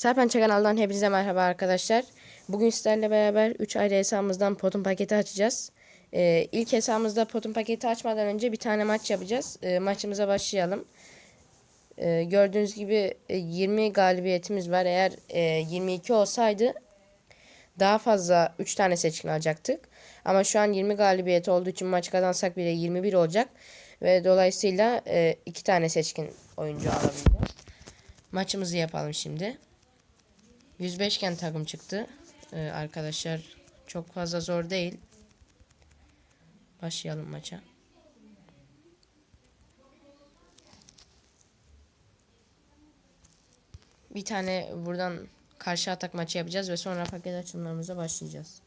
Serpençe kanaldan hepinize merhaba arkadaşlar. Bugün sizlerle beraber 3 ayrı hesabımızdan potun paketi açacağız. Ee, ilk hesabımızda potun paketi açmadan önce bir tane maç yapacağız. Ee, maçımıza başlayalım. Ee, gördüğünüz gibi e, 20 galibiyetimiz var. Eğer e, 22 olsaydı daha fazla 3 tane seçkin alacaktık. Ama şu an 20 galibiyet olduğu için maç kazansak bile 21 olacak. Ve dolayısıyla 2 tane seçkin oyuncu alabileceğiz. Maçımızı yapalım şimdi. 105 iken takım çıktı. Ee, arkadaşlar çok fazla zor değil. Başlayalım maça. Bir tane buradan karşı atak maçı yapacağız ve sonra paket açılımlarımıza başlayacağız.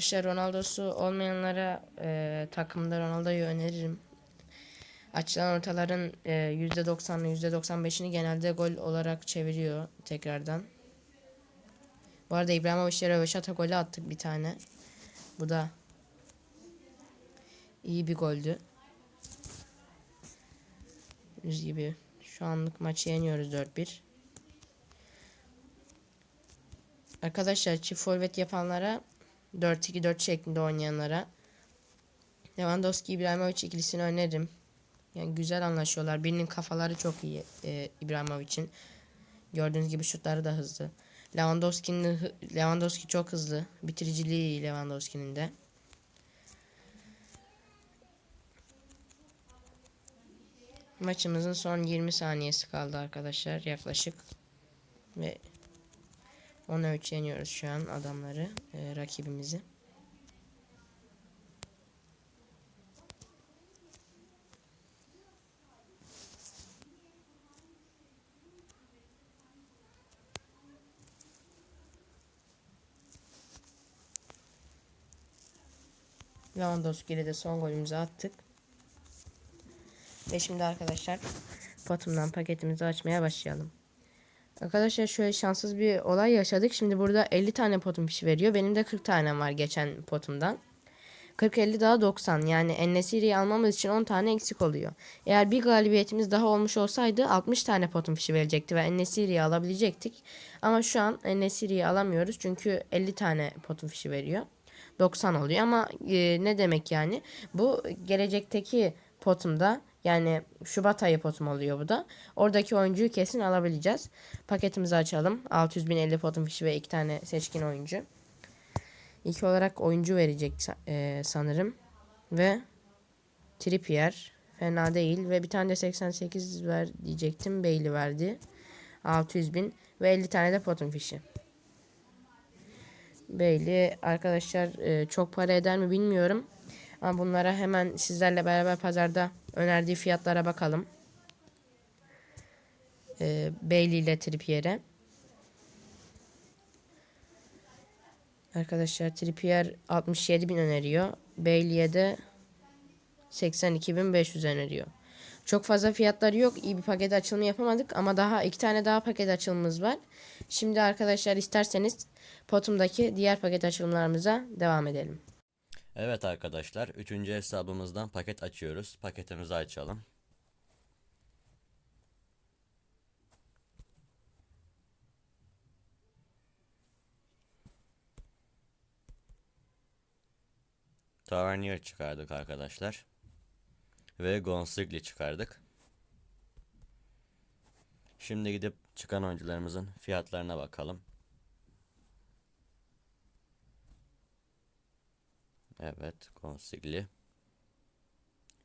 İşte Ronaldo'su olmayanlara e, takımda Ronaldo'yu öneririm. Açılan ortaların e, %90'ını %95'ini genelde gol olarak çeviriyor tekrardan. Bu arada İbrahimovic'e röveşata golü attık bir tane. Bu da iyi bir goldü. Yüz gibi şu anlık maçı yeniyoruz 4-1. Arkadaşlar çift forvet yapanlara 4-2-4 şeklinde oynayanlara Lewandowski İbrahimovic ikilisini öneririm. Yani güzel anlaşıyorlar. Birinin kafaları çok iyi e, İbrahimovic'in. Gördüğünüz gibi şutları da hızlı. Lewandowski'nin Lewandowski çok hızlı. Bitiriciliği iyi Lewandowski'nin de. Maçımızın son 20 saniyesi kaldı arkadaşlar yaklaşık. Ve 10'a 3 yeniyoruz şu an adamları, e, rakibimizi. Lewandowski ile de son golümüzü attık. Ve şimdi arkadaşlar potumdan paketimizi açmaya başlayalım. Arkadaşlar şöyle şanssız bir olay yaşadık. Şimdi burada 50 tane potum fişi veriyor. Benim de 40 tane var geçen potumdan. 40-50 daha 90. Yani Ennesiri'yi almamız için 10 tane eksik oluyor. Eğer bir galibiyetimiz daha olmuş olsaydı 60 tane potum fişi verecekti ve Ennesiri'yi alabilecektik. Ama şu an Ennesiri'yi alamıyoruz çünkü 50 tane potum fişi veriyor. 90 oluyor ama e, ne demek yani? Bu gelecekteki potumda yani Şubat ayı potum oluyor bu da. Oradaki oyuncuyu kesin alabileceğiz. Paketimizi açalım. 600 bin 50 potum fişi ve 2 tane seçkin oyuncu. İlk olarak oyuncu verecek e, sanırım. Ve Trippier fena değil. Ve bir tane de 88 ver diyecektim. Bailey verdi. 600 bin ve 50 tane de potum fişi. Bailey arkadaşlar e, çok para eder mi bilmiyorum. Ama bunlara hemen sizlerle beraber pazarda önerdiği fiyatlara bakalım. E, Bailey ile Trippier'e. Arkadaşlar Trippier 67 bin öneriyor. Bailey'e de 82.500 öneriyor. Çok fazla fiyatları yok. İyi bir paket açılımı yapamadık ama daha iki tane daha paket açılımımız var. Şimdi arkadaşlar isterseniz potumdaki diğer paket açılımlarımıza devam edelim. Evet arkadaşlar, üçüncü hesabımızdan paket açıyoruz. Paketimizi açalım. Tavernier çıkardık arkadaşlar. Ve Gonsigli çıkardık. Şimdi gidip çıkan oyuncularımızın fiyatlarına bakalım. Evet, Consigli.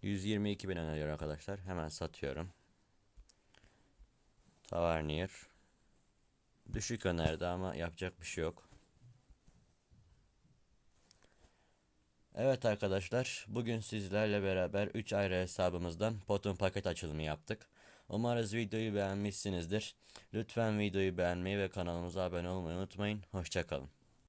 122 bin öneriyor arkadaşlar. Hemen satıyorum. Tavernier. Düşük önerdi ama yapacak bir şey yok. Evet arkadaşlar, bugün sizlerle beraber 3 ayrı hesabımızdan potun paket açılımı yaptık. Umarız videoyu beğenmişsinizdir. Lütfen videoyu beğenmeyi ve kanalımıza abone olmayı unutmayın. Hoşçakalın.